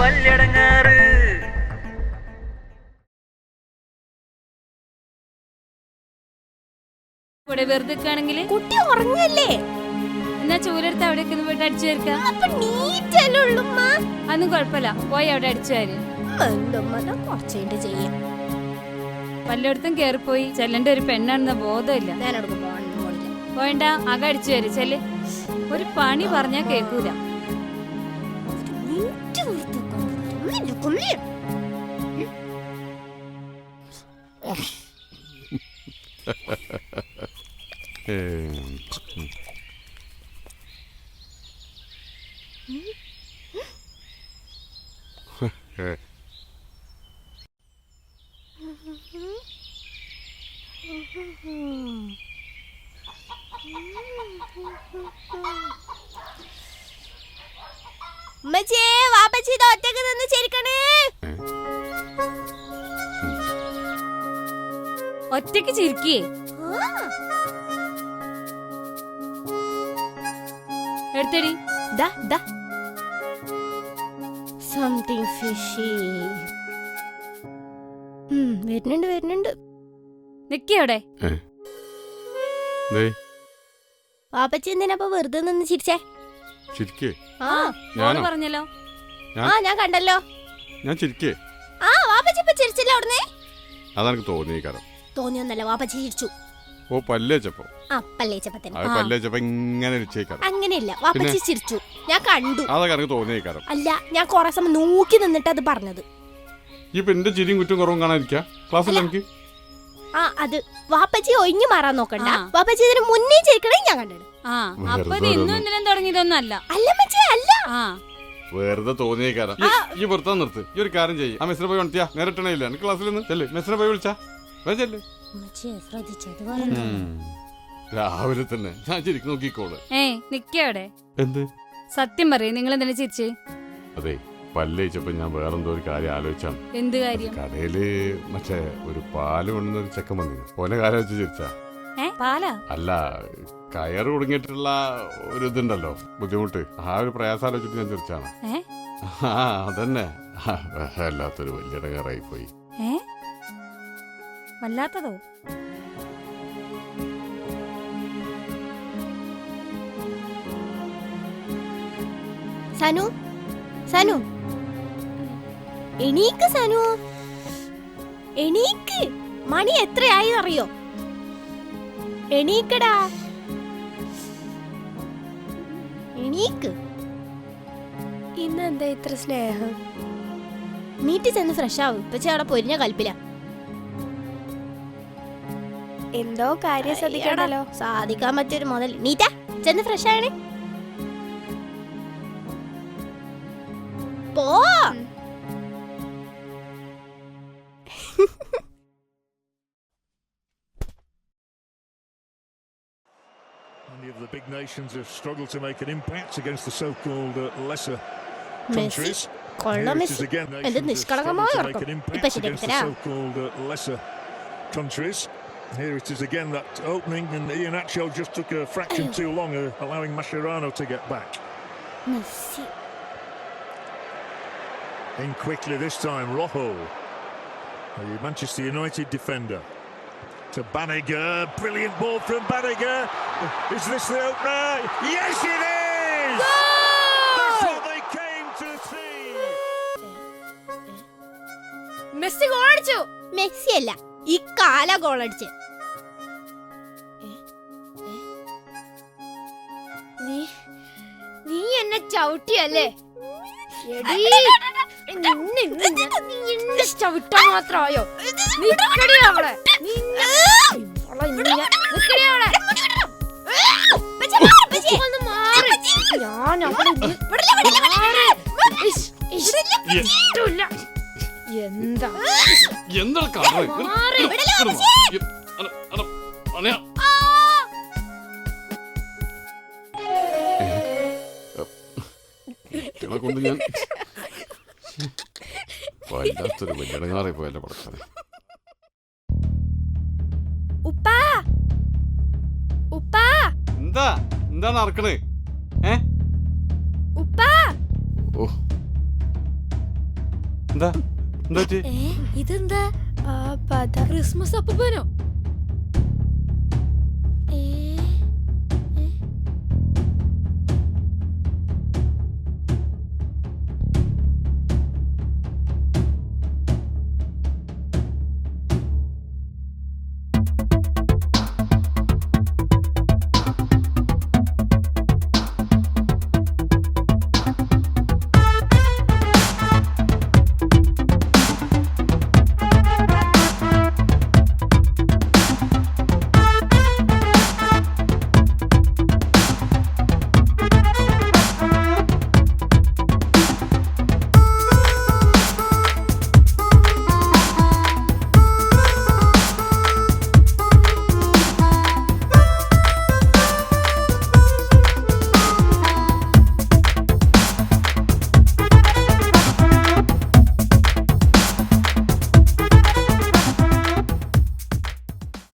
വല്ലാത്തൊരു വല്യടങ്ങാറ് ഇവിടെ വെറുതെ ആണെങ്കിൽ കുട്ടി ഉറങ്ങല്ലേ എന്നാ ചൂലെടുത്ത് അവിടെ ഒക്കെ പോയിട്ട് അടിച്ചു ചേർക്ക അന്നും നീറ്റല്ലേ ഉള്ളുമ്മ അതൊന്നും കുഴപ്പമില്ല. പോയി അവിടെ അടിച്ചു തരും എന്തുമ്മ കുറച്ചുകൊണ്ട് ചെയ്യാം. പലയിടത്തും കേറിപ്പോയി. ചെല്ലന്റെ ഒരു പെണ്ണാണെന്ന ബോധമില്ല. ഞാൻ അവിടെ പോകണം പോണില്ല പോയണ്ട അക അടിച്ചു തരും ചെല്ല്. ഒരു പണി പറഞ്ഞാ കേക്കൂല Kom here. ഒറ്റയ്ക്ക് ചിരിക്കേ. എടുത്തടി. ദാ, ദാ. സംതിങ് ഫിഷി വരുന്നുണ്ട് വരുന്നുണ്ട്. നിക്കവിടെ പാപ്പച്ചി എന്തിനാ വെറുതെ നിന്ന് ചിരിച്ചേ? ചിരിക്കേ. ആ ഞാനോ? പറഞ്ഞല്ലോ. ആ ഞാൻ കണ്ടല്ലോ. ഞാൻ ചിരിക്കേ. ആ വാപ്പച്ചി ഇപ്പൊ ചിരിച്ചില്ല അവിടുന്ന്? അതെനിക്ക് തോന്നി കാരണം തോന്നിയൊന്നല്ല വാപ്പ ചിരിച്ചു. ഓ പല്ലേച്ചപ്പോ ആ പല്ലേച്ചപ്പത്തിന് അത് പല്ലേച്ചപ്പോ ഇങ്ങനെ ഇരിച്ചേക്കാരം അങ്ങനെയല്ല വാപ്പച്ചി ചിരിച്ചു ഞാൻ കണ്ടു. അതൊക്കെ എനിക്ക് തോന്നിയേക്കാരം. അല്ല ഞാൻ കൊറേ സമയം നോക്കി നിന്നിട്ട് അത് പറഞ്ഞത്. ഇപ്പൊ എന്റെ ചിരിയും കുറ്റം കുറവും കാണാതിരിക്കാ ക്ലാസ്സിൽ എനിക്ക്? ആ അത് വാപ്പച്ചി ഒഴിഞ്ഞു മാറാൻ നോക്കണ്ട. വാപ്പച്ചി ഇതിന് മുന്നേ ചിരിക്കണേ ഞാൻ കണ്ടത് വെറുതെ അപ്പൊ ഇത് ഇന്നും ഓരോന്ന്. ഇന്നലും തുടങ്ങിയതൊന്നും അല്ല. അല്ല മച്ചേ അല്ല. ആ. വെറുതെ തോന്നിയേക്കാരം. ഈ പുറത്താ നിർത്ത്. ഈ ഒരു കാര്യം ചെയ്യും. ആ മെസ്സിനെ പോയി ഉണർത്തിയാ. നേരിട്ടണയില്ല എനിക്ക് ക്ലാസ്സിൽ നിന്ന് ചെല്ലേ. മെസ്സിനെ പോയി വിളിച്ചാ. രാവിലെ തന്നെ. ഞാൻ ശരിക്കും നോക്കിക്കോൾ. ഏയ് നിക്കേ അവിടെ. എന്ത്? സത്യം പറയേ നിങ്ങൾ എന്തിനാ ചിരിച്ചേ? അതെ പല്ലയിച്ചപ്പോ ഞാൻ വേറെന്തോ ഒരു കാര്യം ആലോചിച്ചാണ്. എന്ത് കാര്യം? കടയിൽ മറ്റേ ഒരു പാൽ കൊണ്ടുവന്ന ഒരു ചെക്കൻ വന്നിരുന്നു. ഓനെ കാര്യം വെച്ച് ചിരിച്ചാ. പാലാ? അല്ല കയറ് കുടുങ്ങിയിട്ടുള്ള ഒരു ഇതുണ്ടല്ലോ ബുദ്ധിമുട്ട്. ആ ഒരു പ്രയാസം ആലോചിച്ചിട്ട് ഞാൻ ചിരിച്ചാണ്. ആ അതന്നെ. വല്ലാത്തൊരു വലിയ ഇടങ്ങാറായി പോയി വല്ലാത്തതോ? സനു? സനു? എണീക്ക് സനു. എണീക്ക്. മണി എത്രയായി അറിയോ? എണീക്കടാ. എണീക്ക്. ഇന്ന് എന്താ ഇത്ര സ്നേഹം? നീറ്റ് ചെന്ന് ഫ്രഷ് ആവും ഇപ്പൊ അവിടെ പൊരിഞ്ഞ കൽപ്പില. എന്തോ കാര്യം ശ്രദ്ധിക്കണല്ലോ സാധിക്കാൻ പറ്റിയൊരു മുതൽ നീറ്റ ചെന്ന് ഫ്രഷ് ആയണേ പോ Many of the big nations have struggled to make an impact against the so-called uh, lesser countries. കൊള്ളാം Here it is Messi again, എന്ത് നിഷ്കളങ്കമായ to ഉറക്കം make an ഇപ്പൊ impact against the ശരിയാക്കിത്തരാം so-called uh, lesser countries. Here it is again, that opening, and Ian Atchell just took a fraction too long, uh, allowing Mascherano to get back. Messi In quickly this time, Rojo, the Manchester United defender. To Banniger, brilliant ball from Banniger. Is this the opener? Yes, it is! That's what they came to see! Messi goal അടിച്ചു Messi അല്ല ഈ കാല goal നീ നീ എന്നെ ചവിട്ടിയല്ലേ? ചവിട്ടാൻ മാത്രമായോ? നിക്കടി അവിടെ നിക്കടി അവിടെ. ഞാൻ അവിടെ. ഇഷ്ടമില്ല. എന്താ എന്താ കൊണ്ട് ഞാൻ വല്ലാത്തൊരു വലിയടങ്ങാറായി പോയല്ലേ പടക്കാനെ ഉപ്പാ ഉപ്പാ എന്താ എന്താണ് നടക്കണേ ഏ ഉപ്പാ ഓ എന്താ എന്താ ഇതെന്താ? ക്രിസ്മസ് അപ്പനോ